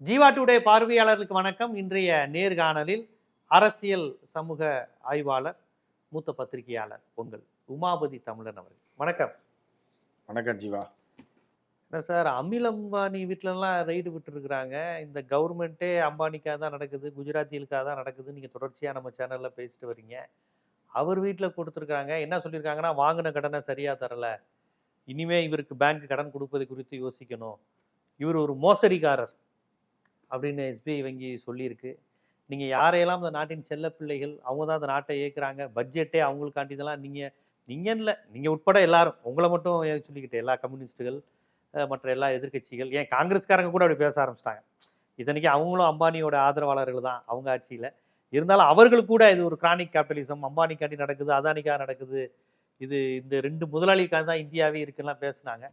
Jeeva today பார்வையாளர்களுக்கு வணக்கம். இன்றைய நேர்காணலில் அரசியல் சமூக ஆய்வாளர் மூத்த பத்திரிகையாளர் பொங்கல் உமாபதி தமிழன் அவர்கள். வணக்கம். வணக்கம் ஜீவா. என்ன சார் அமில் அம்பானி வீட்டிலலாம் ரைடு விட்டுருக்குறாங்க. இந்த கவர்மெண்ட்டே அம்பானிக்காக தான் நடக்குது குஜராத்திகளுக்காக தான் நடக்குது. நீங்கள் தொடர்ச்சியாக நம்ம சேனலில் பேசிட்டு வர்றீங்க அவர் வீட்டில் கொடுத்துருக்காங்க. என்ன சொல்லியிருக்காங்கன்னா வாங்கின கடனை சரியாக தரல. இனிமே இவருக்கு பேங்க் கடன் கொடுப்பது குறித்து யோசிக்கணும். இவர் ஒரு மோசடிக்காரர். அப்படின்னு எஸ்பிஐ வங்கி சொல்லியிருக்கு. நீங்கள் யாரையெல்லாம் இந்த நாட்டின் செல்ல பிள்ளைகள் அவங்க தான் அந்த நாட்டை இயக்குறாங்க பட்ஜெட்டே அவங்களுக்காண்டி இதெல்லாம் நீங்கள் நீங்கள் இல்லை நீங்கள் உட்பட எல்லாரும் உங்களை மட்டும் சொல்லிக்கிட்டேன் சொல்லிக்கிட்டு எல்லா கம்யூனிஸ்ட்டுகள் மற்ற எல்லா எதிர்க்கட்சிகள் ஏன் காங்கிரஸ்காரங்க கூட அப்படி பேச ஆரம்பிச்சிட்டாங்க. இத்தனைக்கு அவங்களும் அம்பானியோட ஆதரவாளர்கள் தான் அவங்க ஆட்சியில். இருந்தாலும் அவர்கள் கூட இது ஒரு கிரானிக் கேபிட்டலிசம் அம்பானிக்காண்டி நடக்குது அதானிக்காக நடக்குது. இது இந்த ரெண்டு முதலாளிக்காக தான் இந்தியாவே இருக்குலாம் பேசுனாங்க.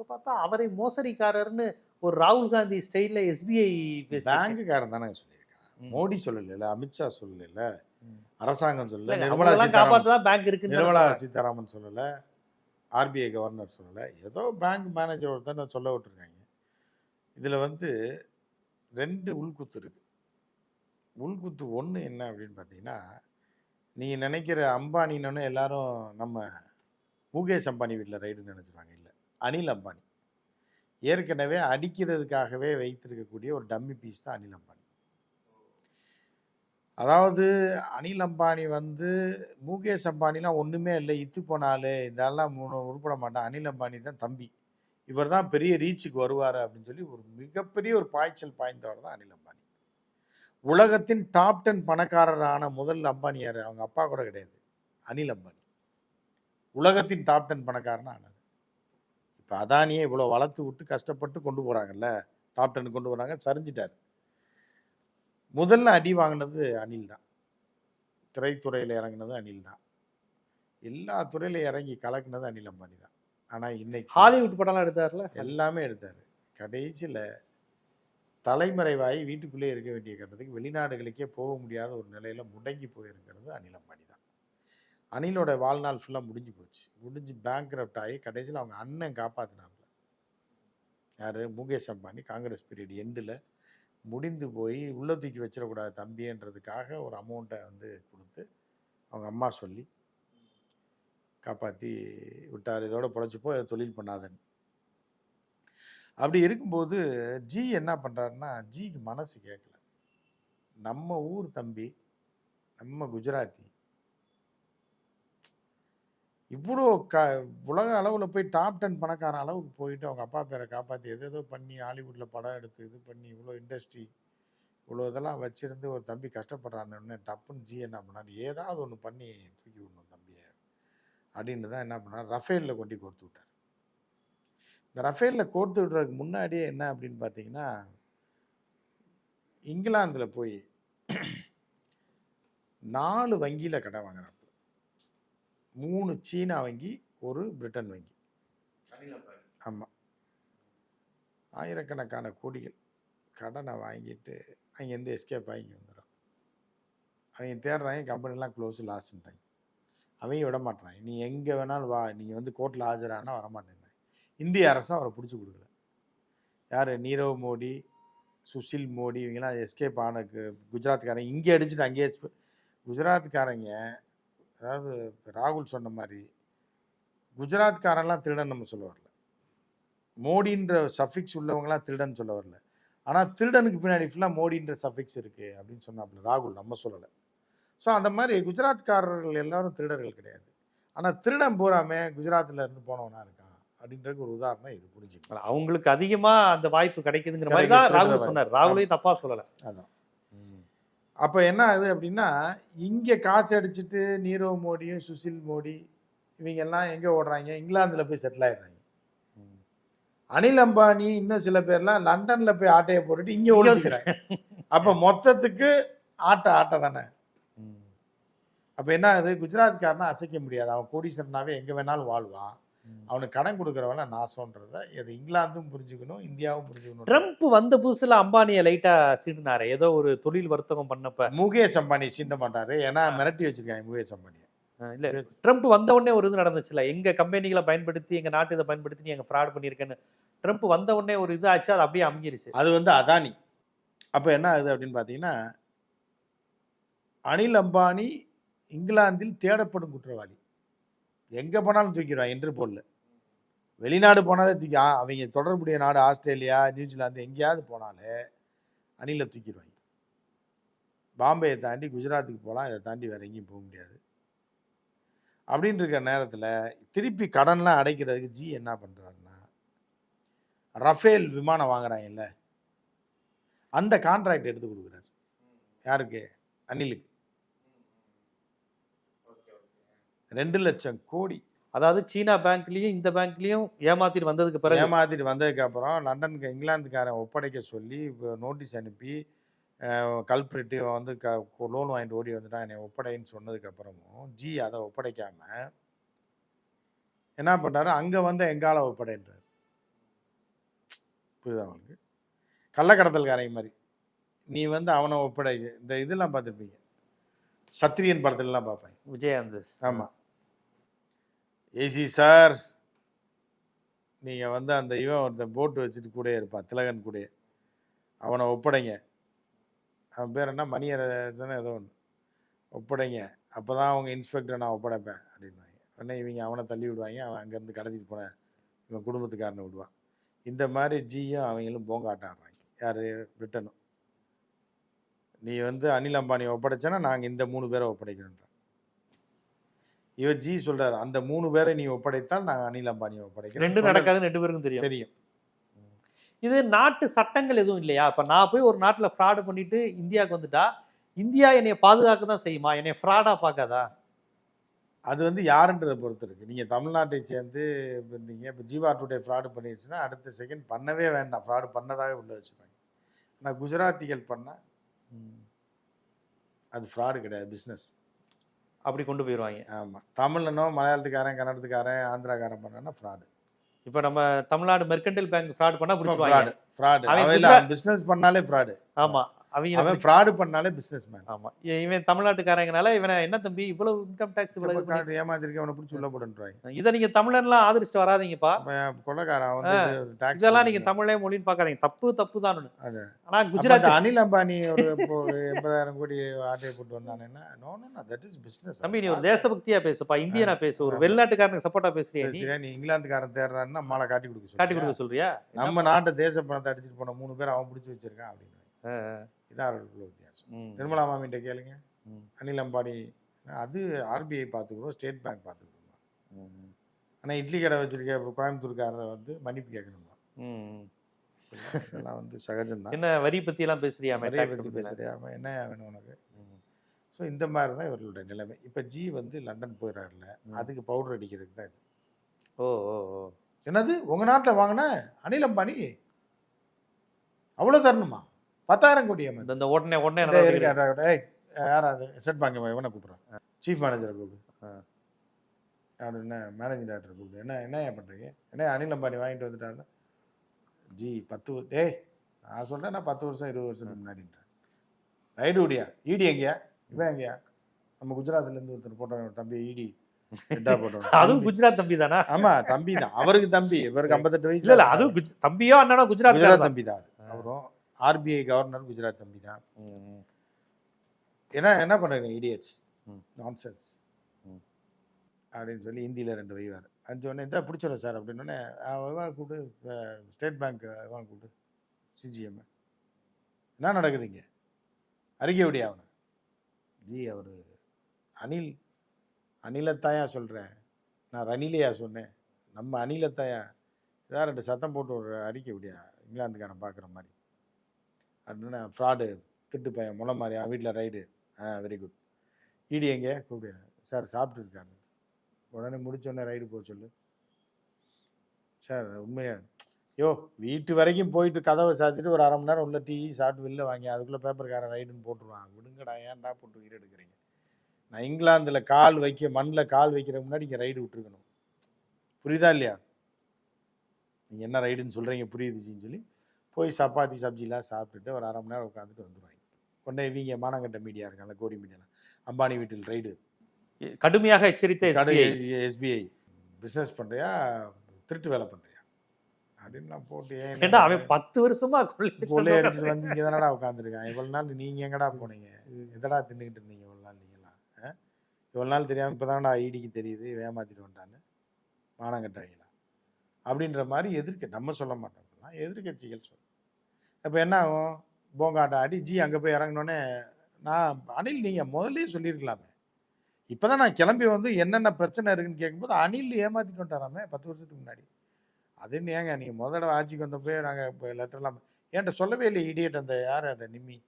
இப்போ பார்த்தா அவரை மோசடிக்காரர்னு ஒரு ராகுல் காந்தி ஸ்டைலில் எஸ்பிஐ பேசுறாங்க பேங்குக்காரன் தானே சொல்லியிருக்கான். மோடி சொல்லல அமித்ஷா சொல்லல. அரசாங்கம் சொல்லல நிர்மலா சீதாராமன் பேங்க் இருக்குன்னு நிர்மலா சீதாராமன் சொல்லல ஆர்பிஐ கவர்னர் சொல்லல. ஏதோ பேங்க் மேனேஜர் ஒருத்தன் சொல்ல விட்டுருக்காங்க. இதுல வந்து ரெண்டு உள்குத்து இருக்கு. உள்குத்து ஒன்று என்ன அப்படின்னு பார்த்தீங்கன்னா நீங்க நினைக்கிற அம்பானின்னு எல்லாரும் நம்ம முகேஷ் அம்பானி வீட்டில் ரைடு நினைச்சிருவாங்க இல்லை. அனில் அம்பானி. ஏற்கனவே அடிக்கிறதுக்காகவே வைத்திருக்கக்கூடிய ஒரு டம்மி பீஸ் தான் அனில் அம்பானி. அதாவது அனில் அம்பானி வந்து முகேஷ் அம்பானிலாம் ஒன்றுமே இல்லை. இத்து போனாலே இதெல்லாம் உருப்பட மாட்டான். அனில் அம்பானி தான் தம்பி. இவர் தான் பெரிய ரீச்சுக்கு வருவார் அப்படின்னு சொல்லி ஒரு மிகப்பெரிய ஒரு பாய்ச்சல் பாய்ந்தவர் தான் அனில் அம்பானி. உலகத்தின் டாப் டென் பணக்காரரான முதல் அம்பானி யார் அவங்க அப்பா கூட கிடையாது. அனில் அம்பானி. உலகத்தின் டாப் டென் பணக்காரனா இப்போ அதானியே இவ்வளோ வளர்த்து விட்டு கஷ்டப்பட்டு கொண்டு போகிறாங்கல்ல டாப் டென் கொண்டு போகிறாங்க சரிஞ்சிட்டார். முதல்ல அடி வாங்கினது அனில் தான். திரைத்துறையில் இறங்குனது அனில் தான். எல்லா துறையில இறங்கி கலக்குனது அனில் அம்பானி தான். ஆனால் இன்னைக்கு ஹாலிவுட் படம்லாம் எடுத்தார்ல? எல்லாமே எடுத்தார். கடைசியில் தலைமறைவாகி வீட்டுக்குள்ளே இருக்க வேண்டிய கட்டத்துக்கு வெளிநாடுகளுக்கே போக முடியாத ஒரு நிலையில முடங்கி போயிருக்கிறது அனில் அம்பானி தான். அனிலோட வாழ்நாள் ஃபுல்லாக முடிஞ்சு போச்சு. முடிஞ்சு பேங்க் ஆகி கடைசியில் அவங்க அண்ணன் காப்பாற்றினாப்புல யார்? முகேஷ் அம்பானி காங்கிரஸ் பீரியட் எண்டில் முடிந்து போய் உள்ள தூக்கி வச்சிடக்கூடாது தம்பின்றதுக்காக ஒரு அமௌண்ட்டை வந்து கொடுத்து அவங்க அம்மா சொல்லி காப்பாற்றி விட்டார். இதோட பொழைச்சிப்போ தொழில் பண்ணாதன்னு. அப்படி இருக்கும்போது ஜி என்ன பண்ணுறாருன்னா ஜிக்கு மனசு கேட்கல நம்ம ஊர் தம்பி நம்ம குஜராத்தி இவ்வளோ க உலக அளவில் போய் டாப் டென் பணக்கார அளவுக்கு போயிட்டு அவங்க அப்பா பேரை காப்பாற்றி எது ஏதோ பண்ணி ஹாலிவுட்டில் படம் எடுத்து இது பண்ணி இவ்வளோ இண்டஸ்ட்ரி இவ்வளோ இதெல்லாம் வச்சுருந்து ஒரு தம்பி கஷ்டப்படுறான்னு டப்புன்னு ஜி என்ன பண்ணார்? ஏதாவது ஒன்று பண்ணி தூக்கி விடணும் தம்பியை அப்படின்னு தான் என்ன பண்ணார்? ரஃபேலில் கொண்டு கொடுத்து விட்டார். இந்த ரஃபேலில் கோர்த்து விடுறதுக்கு முன்னாடியே என்ன அப்படின்னு பார்த்தீங்கன்னா இங்கிலாந்தில் போய் நாலு வங்கியில் கடன் வாங்குறாங்க மூணு சீனா வங்கி ஒரு பிரிட்டன் வங்கி. ஆமாம் ஆயிரக்கணக்கான கோடிகள் கடனை வாங்கிட்டு அங்கேருந்து எஸ்கேப் ஆகி வந்துடும் அவங்க தேடுறாங்க கம்பெனிலாம் க்ளோஸ் லாஸ்ன்றாங்க அவங்க விட மாட்றாங்க நீ எங்கே வேணாலும் வா நீங்கள் வந்து கோர்ட்டில் ஆஜரானா வரமாட்டேங்க இந்திய அரசும் அவரை பிடிச்சி கொடுக்கல. யார்? நீரவ் மோடி சுஷில் மோடி இவங்கெல்லாம் எஸ்கேப் ஆன கு- குஜராத்காரங்க இங்கே அடிச்சுட்டு அங்கேயே குஜராத்காரங்க அதாவது ராகுல் சொன்ன மாதிரி குஜராத்காரன்லாம் திருடன் நம்ம சொல்ல வரல. மோடின்ற சஃபிக்ஸ் உள்ளவங்கலாம் திருடன் சொல்ல வரல. ஆனால் திருடனுக்கு பின்னாடி ஃபுல்லாக மோடின்ற சஃபிக்ஸ் இருக்குது அப்படின்னு சொன்னாப்புல ராகுல் நம்ம சொல்லலை. ஸோ அந்த மாதிரி குஜராத்காரர்கள் எல்லாரும் திருடர்கள் கிடையாது. ஆனால் திருடன் பூராமே குஜராத்தில் இருந்து போனவனா இருக்கான் அப்படின்றதுக்கு ஒரு உதாரணம் இது புரிஞ்சுக்கலாம் அவங்களுக்கு அதிகமா அந்த வாய்ப்பு கிடைக்குதுங்கிற மாதிரி தான் ராகுல் சொன்னார். ராகுலையும் தப்பா சொல்லல. அதான். அப்போ என்ன ஆகுது அப்படின்னா இங்கே காசு அடிச்சுட்டு நீரவ் மோடியும் சுஷில் மோடி இவங்க எல்லாம் எங்கே ஓடுறாங்க? இங்கிலாந்தில் போய் செட்டில் ஆயிடுறாங்க. அனில் அம்பானி இன்னும் சில பேர்லாம் லண்டன்ல போய் ஆட்டையை போட்டுட்டு இங்கே ஒழிச்சுக்கிறாங்க அப்போ மொத்தத்துக்கு ஆட்ட ஆட்ட தானே. அப்போ என்ன ஆகுது? குஜராத்காரனை அசைக்க முடியாது. அவன் கோடீஸ்வரனாவே எங்கே வேணாலும் வாழ்வான். அவனுக்கு கடன் கொடுக்குறவன நாசம்ன்றத இது இங்கிலாந்தும் புரிஞ்சுக்கணும் இந்தியாவும் புரிஞ்சுக்கணும். ட்ரம்ப் வந்த புதுசுல அம்பானியை லைட்டா சீண்டினாரு ஏதோ ஒரு தொழில் வர்த்தகம் பண்ணப்ப. முகேஷ் அம்பானி சீண்ட மாட்டாரு ஏன்னா மிரட்டி வச்சிருக்காங்க முகேஷ் அம்பானியை. இல்ல ட்ரம்ப் வந்த உடனே ஒரு இது நடந்துச்சுல எங்க கம்பெனிகளை பயன்படுத்தி எங்க நாட்டு இதை பயன்படுத்தி எங்க ஃப்ராட் பண்ணியிருக்கேன்னு. ட்ரம்ப் வந்த உடனே ஒரு இது ஆச்சு அது அப்படியே அமைஞ்சிருச்சு அது வந்து அதானி. அப்போ என்ன ஆகுது அப்படின்னு பார்த்தீங்கன்னா அனில் அம்பானி இங்கிலாந்தில் தேடப்படும் குற்றவாளி. எங்கே போனாலும் தூக்கிடுவான் இன்டர்போலில் வெளிநாடு போனாலே தூக்கி அவங்க தொடர்புடைய நாடு ஆஸ்திரேலியா நியூசிலாந்து எங்கேயாவது போனாலே அணிலை தூக்கிடுவாங்க பாம்பேயை தாண்டி குஜராத்துக்கு போகலாம் இதை தாண்டி வேறு எங்கேயும் போக முடியாது. அப்படின்னு இருக்கிற நேரத்தில் திருப்பி கடன்லாம் அடைக்கிறதுக்கு ஜி என்ன பண்ணுறாருன்னா ரஃபேல் விமானம் வாங்குறாங்கல்ல அந்த கான்ட்ராக்ட் எடுத்து கொடுக்குறாரு. யாருக்கு? அனிலுக்கு ரெண்டு லட்சம் கோடி. அதாவது சீனா பேங்க்லயும் இந்த பேங்க்லயும் ஏமாத்திட்டு வந்ததுக்கு பிறகு ஏமாத்திட்டு வந்ததுக்கு அப்புறம் லண்டனுக்கு இங்கிலாந்துக்காரன் ஒப்படைக்க சொல்லி நோட்டீஸ் அனுப்பி கல்பிரிட்டு வந்து க லோன் வாங்கிட்டு ஓடி வந்துட்டான். என்னை ஒப்படைன்னு சொன்னதுக்கு அப்புறமும் ஜி அதை ஒப்படைக்காம என்ன பண்றாரு அங்க வந்து எங்கால ஒப்படைன்றாரு. புரியுதா உங்களுக்கு? கள்ளக்கடத்தல்காரங்க மாதிரி. நீ வந்து அவனை ஒப்படை. இந்த இதெல்லாம் பார்த்துருப்பீங்க. சத்திரியன் படத்துலலாம் பார்ப்பேன். விஜயகாந்த் ஆமா. ஏசி சார் நீங்கள் வந்து அந்த இவன் ஒருத்தன் போட்டு வச்சுட்டு கூடயே இருப்பான் திலகன் கூடயே. அவனை ஒப்படைங்க. அவன் பேர் என்ன? மணியரசன் ஏதோ ஒன்று ஒப்படைங்க. அப்போ தான் அவங்க இன்ஸ்பெக்டரை நான் ஒப்படைப்பேன் அப்படின்வாங்க உடனே இவங்க அவனை தள்ளி விடுவாங்க. அவன் அங்கேருந்து கடத்திட்டு போன இவன் குடும்பத்துக்காரனை விடுவான். இந்த மாதிரி ஜியும் அவங்களும் போங்காட்டம் ஆடுறாங்க யார்? பிரிட்டனும். நீ வந்து அனில் அம்பானியை ஒப்படைச்சேன்னா நாங்கள் இந்த மூணு பேரை ஒப்படைக்கிறோன்ற. இவர் ஜி சொல்றாரு அந்த மூணு பேரை நீ ஒப்படைத்தால் நாங்கள் அனில் அம்பானியை ஒப்படைக்கிறோம். ரெண்டும் நடக்காதுன்னு ரெண்டு பேருக்கும் தெரியும். தெரியும். இது நாட்டு சட்டங்கள் எதுவும் இல்லையா? இப்ப நான் போய் ஒரு நாட்டுல ஃப்ராடு பண்ணிட்டு இந்தியாவுக்கு வந்துட்டா இந்தியா என்னைய பாதுகாக்க தான் செய்யுமா? என்னைய ஃப்ராடா பார்க்காதா? அது வந்து யாருன்றதை பொறுத்து இருக்கு. நீங்க தமிழ்நாட்டை சேர்ந்து இப்போ நீங்க இப்போ ஜீவா டுடே ஃப்ராடு பண்ணிடுச்சுன்னா அடுத்த செகண்ட் பண்ணவே வேண்டாம். ஃப்ராடு பண்ணதாக உள்ள வச்சுப்பாங்க. ஆனால் குஜராத்திகள் பண்ணா அது ஃப்ராடு கிடையாது பிஸ்னஸ் அப்படி கொண்டு போயிருவாங்க. ஆமா. தமிழ்லனோ மலையாளத்துக்காரன் கன்னடத்துக்காரன் ஆந்திராக்காரன் பண்ணான்னா ஃப்ராடு இப்ப நம்ம தமிழ்நாடு மெர்கன்டைல் பேங்க் ஃப்ராட் பண்ணா ஃப்ராடு ஃப்ராடு பிஸ்னஸ் பண்ணாலே ஃப்ராடு ஆமா. அவங்க அவன் ஃப்ராடு பண்ணாலே பிஸ்னஸ் மேன் ஆமா இவன் தமிழ்நாட்டுக்காரங்கனால இவனை என்ன தம்பி இவ்வளவு இன்கம் டேக்ஸ் இவ்வளவு இது பண்ணி- ஏமாத்திருக்க அவனை பிடிச்சி உள்ள போடுன்றாங்க இதை நீங்க தமிழன்லாம் ஆதரிச்சுட்டு வராதீங்கப்பா. கொள்ளக்காரன் வந்து டாக்ஸ் இதெல்லாம் நீங்க தமிழே மொழின்னு பாக்காதீங்க. தப்பு தப்பு தான். ஆனா குஜராத் அனில் அம்பானி ஒரு எண்பதாயிரம் கோடி ஆட்டையை போட்டு வந்தானேன்னா no no that is business தம்பி நீ ஒரு தேசபக்தியா பேசுப்பா. இந்தியனா பேசு. ஒரு. வெளிநாட்டுக்காரனுக்கு சப்போர்ட்டா பேசுறியா நீ? இங்கிலாந்துக்காரன் தேடுறான்னா மாலை காட்டி கொடுக்க காட்டி? கொடுக்க சொல்றியா? நம்ம நாட்டு தேச பணத்தை அடிச்சிட்டு போன மூணு பேர் அவன் பிடிச்சி வச்சிருக்கான் அப்படின்னு இதான் அவர்களுக்குள்ள வித்தியாசம். நிர்மலா மாமிட்ட கேளுங்க. அனில் அம்பானி அது ஆர்பிஐ பார்த்துக்கிறோம் ஸ்டேட் பேங்க் பார்த்துக்கிறோம் ம். ஆனா இட்லி கடை வச்சிருக்க கோயம்புத்தூர்காரரை வந்து மன்னிப்பு கேட்கணுமா. இதெல்லாம் வந்து சகஜம்தான் என்ன வரி பேசுறியாமே நிறைய tax பற்றி. பேசுறியா அவன் என்ன வேணும் உனக்கு. ஸோ இந்த மாதிரி தான் இவர்களுடைய நிலைமை இப்போ ஜி வந்து லண்டன் போயிடறாருல. அதுக்கு பவுடர் அடிக்கிறதுக்கு தான் இது ஓ ஓ என்னது உங்க நாட்டில் வாங்கின அனில் அம்பானி அவ்வளோ தரணுமா பத்தாயிரம் கோடி ஏமாந்து இந்த- உடனே உடனே யாராவது ஸ்டேட் பேங்க் இவனை கூப்பிட்றான். சீஃப் மேனேஜரை கூப்பிடு. அவர் என்ன மேனேஜிங் டைரக்டர் கூப்பிடு. என்ன என்ன ஏன் பண்ணுறீங்க என்ன அனில் அம்பானி வாங்கிட்டு வந்துட்டாருன்னா? ஜி பத்து டேய் நான் சொல்றேன் நான் பத்து வருஷம் இருபது வருஷத்துக்கு முன்னாடின்றேன் ரைடு விடியா ஈடி எங்கேயா? இவன் எங்கேயா? நம்ம குஜராத்ல இருந்து ஒருத்தர் போட்டோம் தம்பி ஈடி அதுவும் குஜராத் தம்பி தானா? ஆமா தம்பி தான். அவருக்கு தம்பி. இவருக்கு ஐம்பத்தெட்டு வயசு இல்ல. அதுவும் தம்பியோ அண்ணனோ குஜராத் குஜராத் தம்பி தான். அவரும் ஆர்பிஐ கவர்னர் குஜராத் தம்பி தான். என்ன என்ன பண்ணுறீங்க இடியட்ஸ் ம். நான்சென்ஸ் ம். அப்படின்னு சொல்லி ஹிந்தியில் ரெண்டு வைவார். அஞ்சு உடனே இதான் பிடிச்சிடும் சார் அப்படின்னோடனே கூப்பிட்டு ஸ்டேட் பேங்க் விவான் கூப்பிட்டு சிஜிஎம் என்ன நடக்குது இங்கே? அறிக்கை விடியா அவனை? ஜி அவர் அனில் அனிலத்தாயா சொல்கிறேன் நான் ரனிலையா சொன்னேன். நம்ம அனிலத்தாயா ஏதாவது ரெண்டு சத்தம் போட்டு ஒரு அறிக்கை விடியா இங்கிலாந்துக்காரன் பார்க்குற மாதிரி. அப்படின்னா ஃப்ராடு திட்டு பையன் முளை மாதிரி அவன் வீட்டில் ரைடு ஆ வெரி குட் இடி எங்கே? கூப்பிடு. சார் சாப்பிட்டு இருக்காரு உடனே முடிச்சோடனே ரைடு போக சொல்லு. சார் உண்மையா? யோ வீட்டு வரைக்கும் போயிட்டு கதவை சாத்திட்டு ஒரு அரை மணி நேரம் உள்ள டீ சாப்பிட்டு வெளில வாங்கி அதுக்குள்ளே பேப்பர்காரன் ரைடுன்னு போட்டுருவான். விடுங்கடா ஏன்டா போட்டு உயிர் எடுக்கிறீங்க? நான் இங்கிலாந்தில் கால் வைக்க மண்ணில் கால் வைக்கிற முன்னாடி இங்கே ரைடு விட்டுருக்கணும். புரியுதா இல்லையா? நீங்கள் என்ன ரைடுன்னு சொல்கிறீங்க புரியுதுச்சின்னு சொல்லி. போய் சப்பாத்தி சப்ஜிலாம் சாப்பிட்டுட்டு ஒரு அரை மணி நேரம் உட்காந்துட்டு வந்துடுவாங்க கொண்டே இவங்க மானங்கட்ட மீடியா இருக்காங்க கோடி மீடியாலாம் அம்பானி வீட்டில் ரைடு கடுமையாக எச்சரித்த. எஸ்பிஐ பிஸ்னஸ் பண்ணுறியா திருட்டு வேலை பண்ணுறியா அப்படின்லாம் போட்டு ஏன் அவன் பத்து வருஷமா கொள்ளை அடிச்சிட்டு வந்து இங்கே தானடா உட்காந்துருக்கான் இவ்வளவு நாள் நீங்க எங்கடா போனீங்க? எதடா தின்னுக்கிட்டு இருந்தீங்க இவ்வளவு நாள் நீங்களாம் ஆ? இவ்வளவு நாள் தெரியாம இப்பதான்டா ஐடிக்கு தெரியுது ஏமாத்திட்டு வந்துட்டான்னு மானங்கட்டாங்களா அப்படின்ற மாதிரி எதிர்க்க நம்ம சொல்ல மாட்டோம். இப்பெல்லாம் எதிர்க்கட்சிகள் சொல்லும். இப்போ என்ன ஆகும் போங்காட்ட ஆடி ஜி அங்கே போய் இறங்கினோடனே நான் அனில் நீங்கள் முதல்லயே சொல்லியிருக்கலாமே இப்போதான் நான் கிளம்பி வந்து என்னென்ன பிரச்சனை இருக்குன்னு கேட்கும்போது அனில் ஏமாத்திட்டு வந்துட்டாராமே பத்து வருஷத்துக்கு முன்னாடி. அது என்ன ஏங்க நீங்கள் முதல்ல ஆட்சிக்கு வந்தப்போ நாங்கள் இப்போ லெட்டர்லாம் என்கிட்ட சொல்லவே இல்லை இடியட் அந்த யார் அந்த நிம்மி?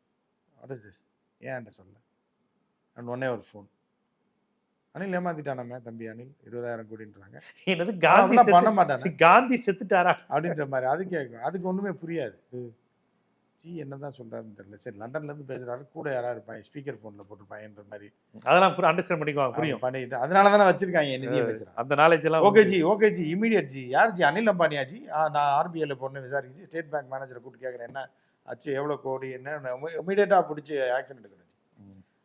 வாட் இஸ் திஸ் ஏன் என்கிட்ட சொல்ல? அண்ட் ஒன்னே ஒரு ஃபோன் அனில் ஏமாத்திட்டானாமே தம்பி அனில் இருபதாயிரம் கோடின்றாங்க. என்னது காந்தி பண்ண மாட்டானே? காந்தி செத்துட்டாரா? அப்படின்ற மாதிரி அது கேட்கும் அதுக்கு ஒண்ணுமே புரியாது. ஜி என்னதான் சொல்றாருன்னு தெரியல. சரி லண்டன்ல இருந்து பேசுறாரு கூட யாராவது இருப்பாங்க ஸ்பீக்கர் போன்ல போட்டிருப்பாங்கன்ற மாதிரி. அதெல்லாம் அண்டர்ஸ்டாண்ட் பண்ணிக்குவாங்க புரியும். பண்ணிட்டு அதனால தானே வச்சிருக்காங்க நிதியமைச்சர் அந்த நாலேஜ் எல்லாம் okay ji okay ji immediate ji. யார் ஜி? அனில் அம்பானியா ஜி நான் ஆர்பிஐல போன விசாரிச்சு ஸ்டேட் பேங்க் மேனேஜரை கூப்பிட்டு கேட்குறேன் என்ன ஆச்சு? எவ்வளோ கோடி? என்ன? இமீடியட்டாக பிடிச்சி ஆக்ஷன் எடுக்கணும் ஜி.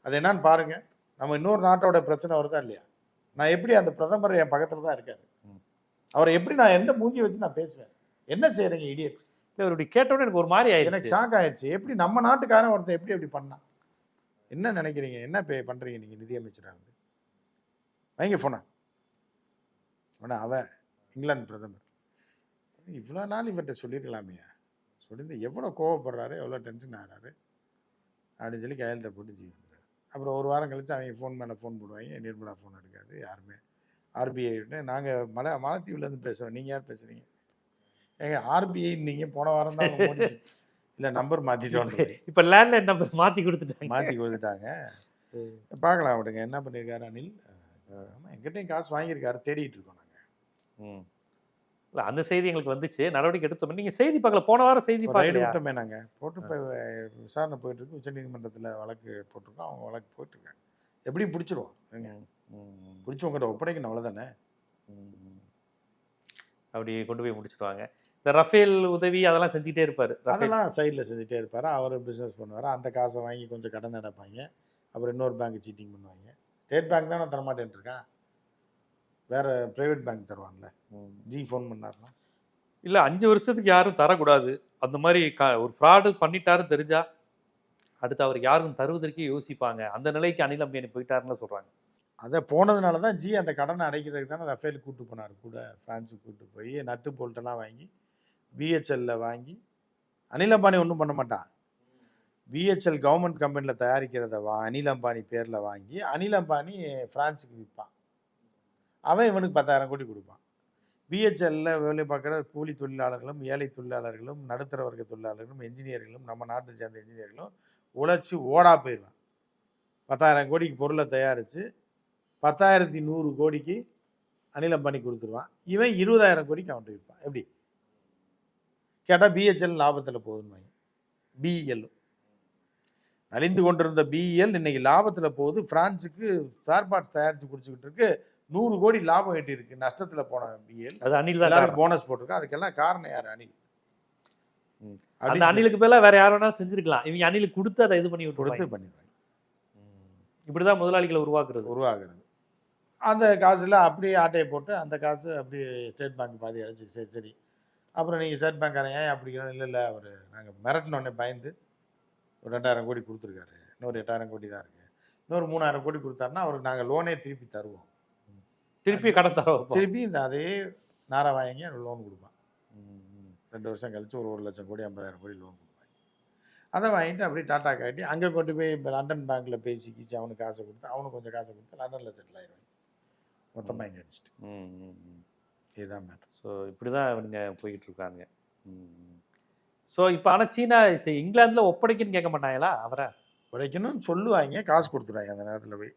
அது என்னன்னு பாருங்க. நம்ம இன்னொரு நாட்டோட பிரச்சனை வருதா இல்லையா? நான் எப்படி அந்த பிரதமர் என் பக்கத்துல தான் இருக்காரு. அவரை எப்படி நான் எந்த மூஞ்சி வச்சு நான் பேசுவேன்? என்ன செய்யறீங்க இடியட்ஸ் இல்ல, இவரு இப்படி கேட்டோட எனக்கு ஒரு மாதிரி எனக்கு ஆயிடுச்சு. ஷாக் ஆயிடுச்சு. எப்படி நம்ம நாட்டுக்காரன் ஒருத்தன் எப்படி எப்படி பண்ணான்? என்ன நினைக்கிறீங்க? என்ன பே பண்றீங்க நீங்க நிதியமைச்சரா இருந்து வைங்க போன உடனே அவன் இங்கிலாந்து பிரதமர். இவ்வளோ நாள் இவர்கிட்ட சொல்லியிருக்கலாமே. சொல்லியிருந்து எவ்வளோ கோவப்படுறாரு எவ்வளோ டென்ஷன் ஆகிறாரு. அப்படின்னு சொல்லி கையெழுத்தை போட்டு ஜி வந்துடுறாரு. அப்புறம் ஒரு வாரம் கழிச்சு அவங்க ஃபோன் மேலே ஃபோன் போடுவாங்க. நிர்மலா ஃபோன் எடுக்காது யாருமே. ஆர்பிஐ நாங்கள் மலை மாலத்தீவுலேருந்து பேசுகிறோம் நீங்கள் யார் பேசுகிறீங்க ஏங்க ஆர்பிஐ நீங்கள் போன வாரம் தான் இல்லை நம்பர் மாற்றிட்டோம் இப்ப லேண்ட்லைன் நம்பர் மாத்தி கொடுத்துட்டாங்க. மாற்றி கொடுத்துட்டாங்க. பார்க்கலாம் விடுங்க. என்ன பண்ணியிருக்காரு அனில்? ஆமாம் எங்கிட்டையும் காசு வாங்கியிருக்காரு தேடிட்டு இருக்கோம் நாங்கள் ம். இல்ல அந்த செய்தி எங்களுக்கு வந்துச்சு. நடவடிக்கை எடுத்தோம். நீங்க செய்தி பார்க்கல. போன வாரம் செய்தி பார்க்கலையா? விட்டோமே நாங்கள் போட்டு இப்போ விசாரணை போயிட்டு இருக்கு. உச்சநீதிமன்றத்தில் வழக்கு போட்டிருக்கோம். அவங்க வழக்கு போயிட்டு இருக்காங்க எப்படி பிடிச்சிருவோம். ஏங்க ம், ம், பிடிச்சி உங்கள்கிட்ட ஒப்படைக்கணும் அவ்வளோதானே. அப்படி கொண்டு போய் முடிச்சிடுவாங்க இந்த ரஃபேல் உதவி அதெல்லாம் செஞ்சுட்டே இருப்பாரு அதெல்லாம் சைடில் செஞ்சுட்டே இருப்பார். அவர் பிஸ்னஸ் பண்ணுவார். அந்த காசை வாங்கி கொஞ்சம் கடன் அடைப்பாங்க அப்புறம் இன்னொரு பேங்க் சீட்டிங் பண்ணுவாங்க. ஸ்டேட் பேங்க் தானே தரமாட்டேன்ட்டு இருக்கான் வேற பிரைவேட் பேங்க் தருவாங்கல்ல. ஜி ஃபோன் பண்ணாருன்னா. இல்ல அஞ்சு வருஷத்துக்கு யாரும் தரக்கூடாது. அந்த மாதிரி க- ஒரு ஃப்ராடு பண்ணிட்டாருன்னு தெரிஞ்சா அடுத்து அவர் யாருக்கும் தருவதற்கே யோசிப்பாங்க. அந்த நிலைக்கு அனில் அம்பியானி போயிட்டாருன்னு சொல்றாங்க. அதை போனதுனால தான் ஜி அந்த கடனை அடைக்கிறதுக்கு தானே ரஃபேல் கூட்டு போனார் கூட. ஃப்ரான்ஸுக்கு கூட்டு போய் நட்டு போல்ட்டெல்லாம் வாங்கி பிஹெச்எல்ல வாங்கி அனில் அம்பானி ஒன்றும் பண்ண மாட்டான். பிஹெச்எல் கவர்மெண்ட் கம்பெனியில் தயாரிக்கிறத வா அனில் அம்பானி பேரில் வாங்கி அனில் அம்பானி ஃப்ரான்ஸுக்கு விற்பான் அவன் இவனுக்கு பத்தாயிரம் கோடி கொடுப்பான். பிஹெச்எல்ல வேலை பார்க்குற கூலி தொழிலாளர்களும் ஏழை தொழிலாளர்களும் நடுத்தர வர்க்க தொழிலாளர்களும் என்ஜினியர்களும் நம்ம நாட்டை சேர்ந்த என்ஜினியர்களும் உழைச்சி ஓடா போயிடுவான். பத்தாயிரம் கோடிக்கு பொருளை தயாரித்து பத்தாயிரத்தி நூறு கோடிக்கு அனில் அம்பானி கொடுத்துருவான். இவன் இருபதாயிரம் கோடிக்கு அவன்கிட்ட விற்பான். எப்படி? கேட்டால் பிஹெச்எல் லாபத்தில் போகுதுன்னு பிஇஎல் நலிந்து கொண்டிருந்த பிஇஎல் இன்னைக்கு லாபத்தில் போகுது. பிரான்ஸுக்கு ஸ்பேர் பார்ட்ஸ் தயாரித்து குடிச்சுக்கிட்டு இருக்கு நூறு கோடி லாபம் எட்டி இருக்கு நஷ்டத்தில் போன பிஎல் அது அனில் எல்லாரும். போனஸ் போட்டிருக்கா. அதுக்கெல்லாம் காரணம் யார்? அனில் ம். அந்த அணிலுக்கு பேர்ல வேற யார் வேணாலும் செஞ்சிருக்கலாம். இவங்க அணிலுக்கு கொடுத்து அதை இது பண்ணி கொடுத்து பண்ணிடுவாங்க. இப்படிதான் முதலாளிகளை உருவாக்குறது. உருவாகிறது அந்த காசுல அப்படியே ஆட்டையை போட்டு அந்த காசு அப்படியே ஸ்டேட் பேங்க் பாதி அடைச்சி சரி சரி. அப்புறம் நீங்கள் ஸ்டேட் பேங்க்காரன் ஏன் அப்படி இல்லை இல்லை அவர் நாங்கள் மிரட்டினோடனே பயந்து ஒரு ரெண்டாயிரம் கோடி கொடுத்துருக்காரு. இன்னொரு எட்டாயிரம் கோடி தான் இருக்குது இன்னொரு மூணாயிரம் கோடி கொடுத்தாருன்னா அவருக்கு நாங்கள் லோனே திருப்பி தருவோம். திருப்பி கடன் தர வைப்போம். திருப்பி இந்த அதே நாரை வாங்கி லோன் கொடுப்பான். ரெண்டு வருஷம் கழிச்சு ஒரு ஒரு லட்சம் கோடி ஐம்பதாயிரம் கோடி லோன் கொடுப்பாங்க. அதை வாங்கிட்டு அப்படியே டாட்டா காட்டி அங்கே கொண்டு போய் இப்போ லண்டன் பேங்க்கில் பேசி கீச்சு அவனுக்கு காசை கொடுத்து அவனுக்கு கொஞ்சம் காசை கொடுத்து லண்டனில் செட்டில் ஆயிடுவாங்க. மொத்தமாக இங்கே அடிச்சிட்டு. இதுதான் மேட்டர் ஸோ இப்படி தான் இவனுங்க போய்கிட்டு இருக்காங்க ஸோ இப்போ ஆனால் சீனா இங்கிலாந்துல ஒப்படைக்குன்னு கேட்க மாட்டாங்களா அவரை? உடைக்கணும்னு சொல்லுவாங்க காசு கொடுத்துருவாங்க அந்த நேரத்தில் போய்.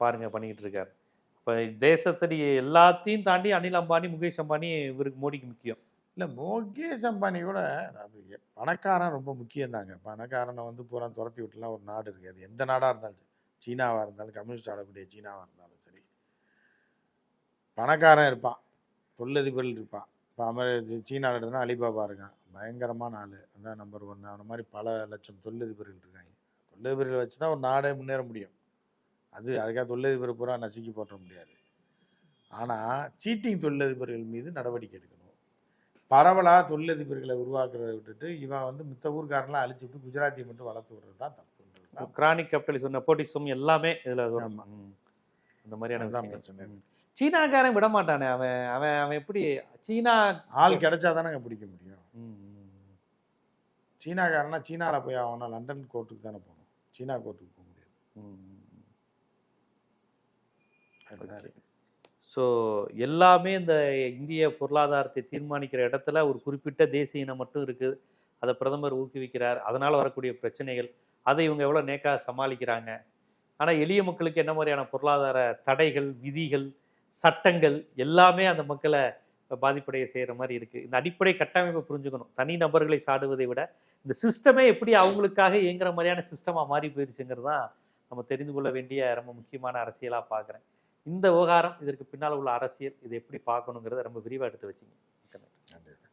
பாருங்க பண்ணிக்கிட்டு இருக்காரு. இப்போ தேசத்தடி எல்லாத்தையும் தாண்டி அனில் அம்பானி முகேஷ் அம்பானி இவருக்கு மோடிக்கு முக்கியம். இல்லை முகேஷ் அம்பானி கூட அதாவது பணக்காரன் ரொம்ப முக்கியம் தாங்க பணக்காரனை வந்து பூரா துரத்தி விட்டுலாம் ஒரு நாடு இருக்குது அது எந்த நாடாக இருந்தாலும் சீனாவாக இருந்தாலும் கம்யூனிஸ்ட் ஆளக்கூடிய சீனாவாக இருந்தாலும் பணக்காரன் இருப்பான். தொழிலதிபர்கள் இருப்பான். இப்போ அமெரி சீனாவில் எடுத்தனா அலிபாபா இருக்கான். பயங்கரமான ஆள். அதான் நம்பர் ஒன் அந்த மாதிரி பல லட்சம் தொழிலதிபர்கள் இருக்காங்க. தொழிலதிபர்கள் வச்சு தான் ஒரு நாடே முன்னேற முடியும். அது அதுக்காக தொழிலதிபர் பூரா நசுக்கி போட்டுற முடியாது. ஆனால் சீட்டிங் தொழிலதிபர்கள் மீது நடவடிக்கை எடுக்கணும். பரவலாக தொழிலதிபர்களை உருவாக்குறதை விட்டுட்டு இவன் வந்து மித்த ஊர்க்காரெல்லாம் அழிச்சு விட்டு குஜராத்தியை மட்டும் வளர்த்து விடுறது தான் தப்புன்றது கிரானிக் கேபிட்டலிசம் நெப்போட்டிசம் எல்லாமே இதுல. அந்த மாதிரியான. பிரச்சனை. சீனாக்காரன் விட மாட்டானே அவன். அவன் அவன் எப்படி சீனா ஆள் கிடைச்சா தானே பிடிக்க முடியும். சீனாக்காரனா சீனாவில் போய் ஆகணும் லண்டன் கோர்ட்டுக்கு தானே போகணும். சீனா கோர்ட்டுக்கு போக முடியாது. அதுதான் இருக்கு. ஸோ எல்லாமே இந்த இந்திய பொருளாதாரத்தை தீர்மானிக்கிற இடத்துல ஒரு குறிப்பிட்ட தேசிய இனம் மட்டும் இருக்குது. அதை பிரதமர் ஊக்குவிக்கிறார். அதனால வரக்கூடிய பிரச்சனைகள். அதை இவங்க எவ்வளோ நேக்கா சமாளிக்கிறாங்க. ஆனால் எளிய மக்களுக்கு என்ன மாதிரியான பொருளாதார தடைகள் விதிகள் சட்டங்கள் எல்லாமே அந்த மக்களை பாதிப்படைய செய்கிற மாதிரி இருக்குது இந்த அடிப்படை கட்டமைப்பை புரிஞ்சுக்கணும். தனி நபர்களை சாடுவதை விட இந்த சிஸ்டமே எப்படி அவங்களுக்காக இயங்குற மாதிரியான சிஸ்டமாக மாறி போயிருச்சுங்கிறது தான் நம்ம தெரிந்து கொள்ள வேண்டிய ரொம்ப முக்கியமான அரசியலாக பார்க்குறேன் இந்த விவகாரம் இதற்கு பின்னால் உள்ள அரசியல் இதை எப்படி பார்க்கணுங்கிறத ரொம்ப விரிவாக எடுத்து வச்சுங்க. நன்றி.